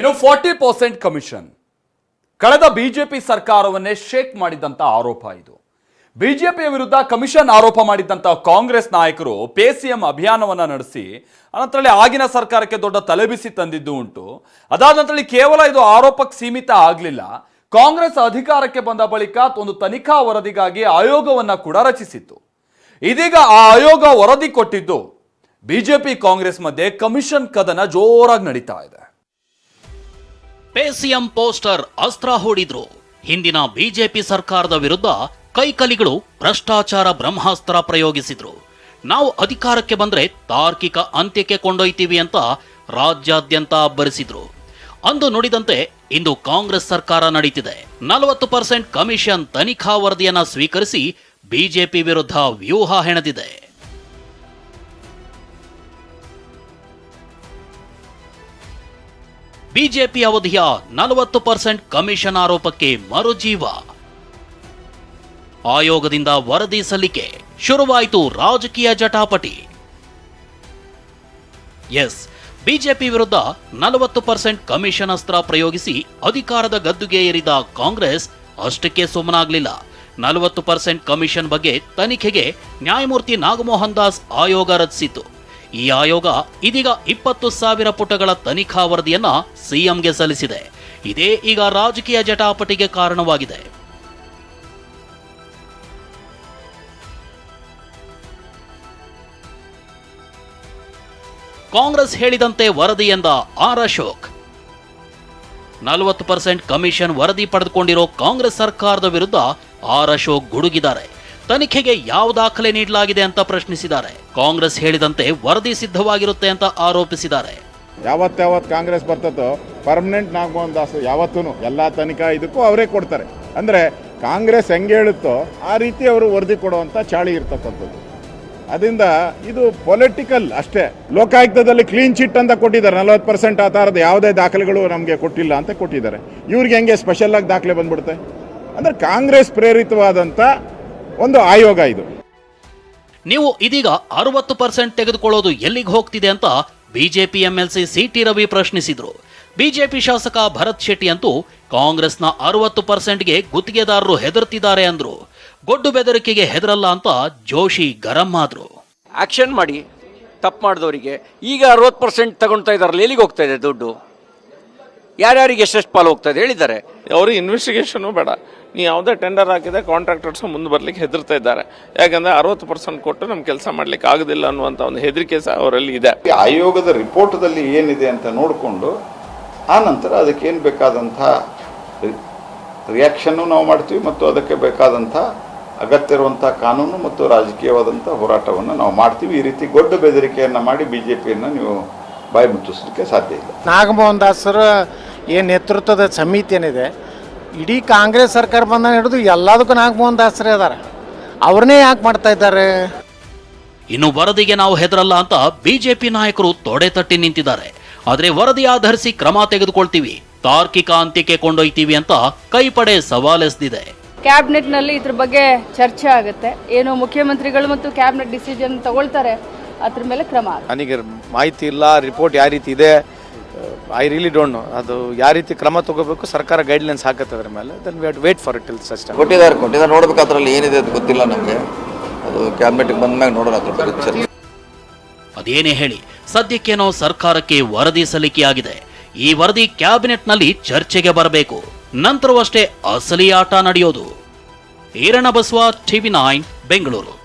ಇನ್ನು forty percent commission ಕಳೆದ BJP ಸರ್ಕಾರವನ್ನೇ ಶೇಕ್ ಮಾಡಿದಂತ ಆರೋಪ ಇದು. ಬಿಜೆಪಿಯ ವಿರುದ್ಧ ಕಮಿಷನ್ ಆರೋಪ ಮಾಡಿದ್ದಂಥ ಕಾಂಗ್ರೆಸ್ ನಾಯಕರು ಪೇಸಿಎಂ ಅಭಿಯಾನವನ್ನ ನಡೆಸಿ ಅನಂತರಲ್ಲಿ ಆಗಿನ ಸರ್ಕಾರಕ್ಕೆ ದೊಡ್ಡ ತಲೆಬಿಸಿ ತಂದಿದ್ದು ಉಂಟು. ಅದಾದ ನಂತರ ಕೇವಲ ಇದು ಆರೋಪಕ್ಕೆ ಸೀಮಿತ ಆಗಲಿಲ್ಲ. ಕಾಂಗ್ರೆಸ್ ಅಧಿಕಾರಕ್ಕೆ ಬಂದ ಬಳಿಕ ಒಂದು ತನಿಖಾ ವರದಿಗಾಗಿ ಆಯೋಗವನ್ನು ಕೂಡ ರಚಿಸಿತ್ತು. ಇದೀಗ ಆ ಆಯೋಗ ವರದಿ ಕೊಟ್ಟಿದ್ದು ಬಿಜೆಪಿ ಕಾಂಗ್ರೆಸ್ ಮಧ್ಯೆ ಕಮಿಷನ್ ಕದನ ಜೋರಾಗಿ ನಡೀತಾ ಇದೆ. ಪೇಸಿಎಂ ಪೋಸ್ಟರ್ ಅಸ್ತ್ರ ಹೂಡಿದ್ರು. ಹಿಂದಿನ ಬಿಜೆಪಿ ಸರ್ಕಾರದ ವಿರುದ್ಧ ಕೈಕಲಿಗಳು ಭ್ರಷ್ಟಾಚಾರ ಬ್ರಹ್ಮಾಸ್ತ್ರ ಪ್ರಯೋಗಿಸಿದ್ರು. ನಾವು ಅಧಿಕಾರಕ್ಕೆ ಬಂದ್ರೆ ತಾರ್ಕಿಕ ಅಂತ್ಯಕ್ಕೆ ಕೊಂಡೊಯ್ತೀವಿ ಅಂತ ರಾಜ್ಯಾದ್ಯಂತ ಅಬ್ಬರಿಸಿದ್ರು. ಅಂದು ನುಡಿದಂತೆ ಇಂದು ಕಾಂಗ್ರೆಸ್ ಸರ್ಕಾರ ನಡೀತಿದೆ. ನಲವತ್ತು ಪರ್ಸೆಂಟ್ ಕಮಿಷನ್ ತನಿಖಾ ವರದಿಯನ್ನ ಸ್ವೀಕರಿಸಿ ಬಿಜೆಪಿ ವಿರುದ್ಧ ವ್ಯೂಹ ಹೆಣೆದಿದೆ. ಬಿಜೆಪಿ ಅವಧಿಯ ನಲವತ್ತು ಪರ್ಸೆಂಟ್ ಕಮಿಷನ್ ಆರೋಪಕ್ಕೆ ಮರುಜೀವ. ಆಯೋಗದಿಂದ ವರದಿ ಸಲ್ಲಿಕೆ. ಶುರುವಾಯಿತು ರಾಜಕೀಯ ಜಟಾಪಟಿ. ಎಸ್, ಬಿಜೆಪಿ ವಿರುದ್ಧ ನಲವತ್ತು ಪರ್ಸೆಂಟ್ ಕಮಿಷನ್ ಅಸ್ತ್ರ ಪ್ರಯೋಗಿಸಿ ಅಧಿಕಾರದ ಗದ್ದುಗೆ ಏರಿದ ಕಾಂಗ್ರೆಸ್ ಅಷ್ಟಕ್ಕೆ ಸುಮ್ಮನಾಗಲಿಲ್ಲ. ನಲವತ್ತು ಪರ್ಸೆಂಟ್ ಕಮಿಷನ್ ಬಗ್ಗೆ ತನಿಖೆಗೆ ನ್ಯಾಯಮೂರ್ತಿ ನಾಗಮೋಹನ್ ದಾಸ್ ಆಯೋಗ ರಚಿಸಿತು. ಈ ಆಯೋಗ ಇದೀಗ ಇಪ್ಪತ್ತು ಸಾವಿರ ಪುಟಗಳ ತನಿಖಾ ವರದಿಯನ್ನ ಸಿಎಂಗೆ ಸಲ್ಲಿಸಿದೆ. ಇದೇ ಈಗ ರಾಜಕೀಯ ಜಟಾಪಟಿಗೆ ಕಾರಣವಾಗಿದೆ. ಕಾಂಗ್ರೆಸ್ ಹೇಳಿದಂತೆ ವರದಿ ಎಂದ ಆರ್ ಅಶೋಕ್. ನಲವತ್ತು ಪರ್ಸೆಂಟ್ ಕಮಿಷನ್ ವರದಿ ಪಡೆದುಕೊಂಡಿರೋ ಕಾಂಗ್ರೆಸ್ ಸರ್ಕಾರದ ವಿರುದ್ಧ ಆರ್ ಅಶೋಕ್ ಗುಡುಗಿದ್ದಾರೆ. ತನಿಖೆಗೆ ಯಾವ ದಾಖಲೆ ನೀಡಲಾಗಿದೆ ಅಂತ ಪ್ರಶ್ನಿಸಿದ್ದಾರೆ. ಕಾಂಗ್ರೆಸ್ ಹೇಳಿದಂತೆ ವರದಿ ಸಿದ್ಧವಾಗಿರುತ್ತೆ ಅಂತ ಆರೋಪಿಸಿದ್ದಾರೆ. ಯಾವತ್ತಾವತ್ತು ಕಾಂಗ್ರೆಸ್ ಬರ್ತದೋ ಪರ್ಮನೆಂಟ್ ನಾಗಮೋಹನ್ ದಾಸ್ ಯಾವತ್ತೂ ಎಲ್ಲ ತನಿಖಾ ಇದಕ್ಕೂ ಅವರೇ ಕೊಡ್ತಾರೆ. ಅಂದರೆ ಕಾಂಗ್ರೆಸ್ ಹೆಂಗೆ ಹೇಳುತ್ತೋ ಆ ರೀತಿ ಅವರು ವರದಿ ಕೊಡುವಂಥ ಚಾಳಿ ಇರ್ತಕ್ಕಂಥದ್ದು. ಅದರಿಂದ ಇದು ಪೊಲಿಟಿಕಲ್ ಅಷ್ಟೇ. ಲೋಕಾಯುಕ್ತದಲ್ಲಿ ಕ್ಲೀನ್ ಚಿಟ್ ಅಂತ ಕೊಟ್ಟಿದ್ದಾರೆ. ನಲವತ್ತು ಪರ್ಸೆಂಟ್ ಆ ಥರದ ಯಾವುದೇ ದಾಖಲೆಗಳು ನಮಗೆ ಕೊಟ್ಟಿಲ್ಲ ಅಂತ ಕೊಟ್ಟಿದ್ದಾರೆ. ಇವ್ರಿಗೆ ಹೆಂಗೆ ಸ್ಪೆಷಲ್ ಆಗಿ ದಾಖಲೆ ಬಂದ್ಬಿಡುತ್ತೆ? ಅಂದರೆ ಕಾಂಗ್ರೆಸ್ ಪ್ರೇರಿತವಾದಂಥ ಒಂದು ಆಯೋಗ ಇದು. ನೀವು ಇದೀಗ ಅರವತ್ತು ಪರ್ಸೆಂಟ್ ತೆಗೆದುಕೊಳ್ಳೋದು ಎಲ್ಲಿಗೆ ಹೋಗ್ತಿದೆ ಅಂತ ಬಿಜೆಪಿ ಎಂಎಲ್ಸಿ ಸಿಟಿ ರವಿ ಪ್ರಶ್ನಿಸಿದ್ರು. ಬಿಜೆಪಿ ಶಾಸಕ ಭರತ್ ಶೆಟ್ಟಿ ಅಂತೂ ಕಾಂಗ್ರೆಸ್ನ ಅರವತ್ತು ಪರ್ಸೆಂಟ್ಗೆ ಗುತ್ತಿಗೆದಾರರು ಹೆದರ್ತಿದ್ದಾರೆ ಅಂದ್ರು. ಗೊಡ್ಡು ಬೆದರಿಕೆಗೆ ಹೆದರಲ್ಲ ಅಂತ ಜೋಶಿ ಗರಂ ಆದ್ರು. ಆಕ್ಷನ್ ಮಾಡಿ. ತಪ್ಪು ಮಾಡಿದವರಿಗೆ. ಈಗ ಅರವತ್ತು ಪರ್ಸೆಂಟ್ ತಗೊಳ್ತಾ ಇದ್ದಾರಲ್ಲ ಎಲ್ಲಿಗೆ ಹೋಗ್ತಾ ಇದೆ ದುಡ್ಡು? ಯಾರ್ಯಾರಿಗೆ ಎಷ್ಟೆಷ್ಟು ಪಾಲು ಹೋಗ್ತಾ ಇದೆ ಹೇಳಿದ್ದಾರೆ. ಅವರು ಇನ್ವೆಸ್ಟಿಗೇಷನು ಬೇಡ. ನೀವು ಯಾವುದೇ ಟೆಂಡರ್ ಹಾಕಿದೆ ಕಾಂಟ್ರಾಕ್ಟರ್ಸ್ ಮುಂದೆ ಬರಲಿಕ್ಕೆ ಹೆದರ್ತಾ ಇದ್ದಾರೆ. ಯಾಕಂದರೆ ಅರವತ್ತು ಪರ್ಸೆಂಟ್ ಕೊಟ್ಟು ನಮ್ಮ ಕೆಲಸ ಮಾಡ್ಲಿಕ್ಕೆ ಆಗೋದಿಲ್ಲ ಅನ್ನುವಂಥ ಒಂದು ಹೆದರಿಕೆ ಸಹ ಅವರಲ್ಲಿ ಇದೆ. ಈ ಆಯೋಗದ ರಿಪೋರ್ಟ್ದಲ್ಲಿ ಏನಿದೆ ಅಂತ ನೋಡಿಕೊಂಡು ಆ ನಂತರ ಅದಕ್ಕೆ ಏನು ಬೇಕಾದಂಥ ರಿಯಾಕ್ಷನ್ನು ನಾವು ಮಾಡ್ತೀವಿ ಮತ್ತು ಅದಕ್ಕೆ ಬೇಕಾದಂಥ ಅಗತ್ಯ ಇರುವಂಥ ಕಾನೂನು ಮತ್ತು ರಾಜಕೀಯವಾದಂಥ ಹೋರಾಟವನ್ನು ನಾವು ಮಾಡ್ತೀವಿ. ಈ ರೀತಿ ದೊಡ್ಡ ಬೆದರಿಕೆಯನ್ನು ಮಾಡಿ ಬಿ ಜೆ ಪಿಯನ್ನು ನೀವು ಬಾಯಿ ಮುಚ್ಚಿಸಲಿಕ್ಕೆ ಸಾಧ್ಯ ಇಲ್ಲ. ನಾಗಮೋಹನ್ ದಾಸರ ಏನು ನೇತೃತ್ವದ ಸಮಿತಿ ಏನಿದೆ ಇಡೀ ಕಾಂಗ್ರೆಸ್ ಸರ್ಕಾರ ಬಂದ ಹಿಡಿದು ಎಲ್ಲದಕ್ಕೂ ನಾಗಮೋಹನ್ ದಾಸರೇ ಅದಾರ ಅವ್ರನ್ನೇ ಯಾಕೆ ಮಾಡ್ತಾ ಇದ್ದಾರೆ? ಇನ್ನು ವರದಿಗೆ ನಾವು ಹೆದರಲ್ಲ ಅಂತ ಬಿಜೆಪಿ ನಾಯಕರು ತೊಡೆ ತಟ್ಟಿ ನಿಂತಿದ್ದಾರೆ. ಆದರೆ ವರದಿ ಆಧರಿಸಿ ಕ್ರಮ ತೆಗೆದುಕೊಳ್ತೀವಿ. ತಾರ್ಕಿಕ ಅಂತ್ಯಕ್ಕೆ ಕೊಂಡೊಯ್ತೀವಿ ಅಂತ ಕೈಪಡೆ ಸವಾಲೆಸೆದಿದೆ ಕ್ಯಾಬಿನೆಟ್ನಲ್ಲಿ ಇದ್ರ ಬಗ್ಗೆ ಚರ್ಚೆ ಆಗುತ್ತೆ. ಏನು ಮುಖ್ಯಮಂತ್ರಿಗಳು ಮತ್ತು ಕ್ಯಾಬಿನೆಟ್ ಡಿಸಿಷನ್ ತಗೊಳ್ತಾರೆ. ಅದ್ರ ಮೇಲೆ ಕ್ರಮ ನನಗೆ ಮಾಹಿತಿ ಇಲ್ಲ ರಿಪೋರ್ಟ್ ಯಾವ ರೀತಿ ಇದೆ? ಐ ರಿಯಲಿ ಡೋಂಟ್ ನೋ ಅದು ಯಾವ ರೀತಿ ಕ್ರಮ ತಗೋಬೇಕು ಸರ್ಕಾರ ಗೈಡ್ಲೈನ್ಸ್ ಹಾಕತ್ತೆ ಅದ್ರ ಮೇಲೆ then we have wait for it till ಅಷ್ಟೇ ಕೊಟ್ಟಿದ್ದಾರೆ ಕೊಟ್ಟಿದ್ದಾರೆ. ನೋಡ್ಬೇಕು ಅದರಲ್ಲಿ ಏನಿದೆ ಅದು ಗೊತ್ತಿಲ್ಲ ನಮಗೆ. ಅದು ಕ್ಯಾಬಿನೆಟ್ಗೆ ಬಂದ್ಮ್ಯಾಗ ನೋಡೋಣ ಅದ್ರ ಬಗ್ಗೆ ಚರ್ಚೆ. ಅದೇನೇ ಹೇಳಿ ಸದ್ಯಕ್ಕೇನೋ ಸರ್ಕಾರಕ್ಕೆ ವರದಿ ಸಲ್ಲಿಕೆಯಾಗಿದೆ. ಈ ವರದಿ ಕ್ಯಾಬಿನೆಟ್ನಲ್ಲಿ ಚರ್ಚೆಗೆ ಬರಬೇಕು. ನಂತರವಷ್ಟೇ ಅಸಲಿ ಆಟ ನಡೆಯೋದು. Eeranna Basava TV nine Bengaluru.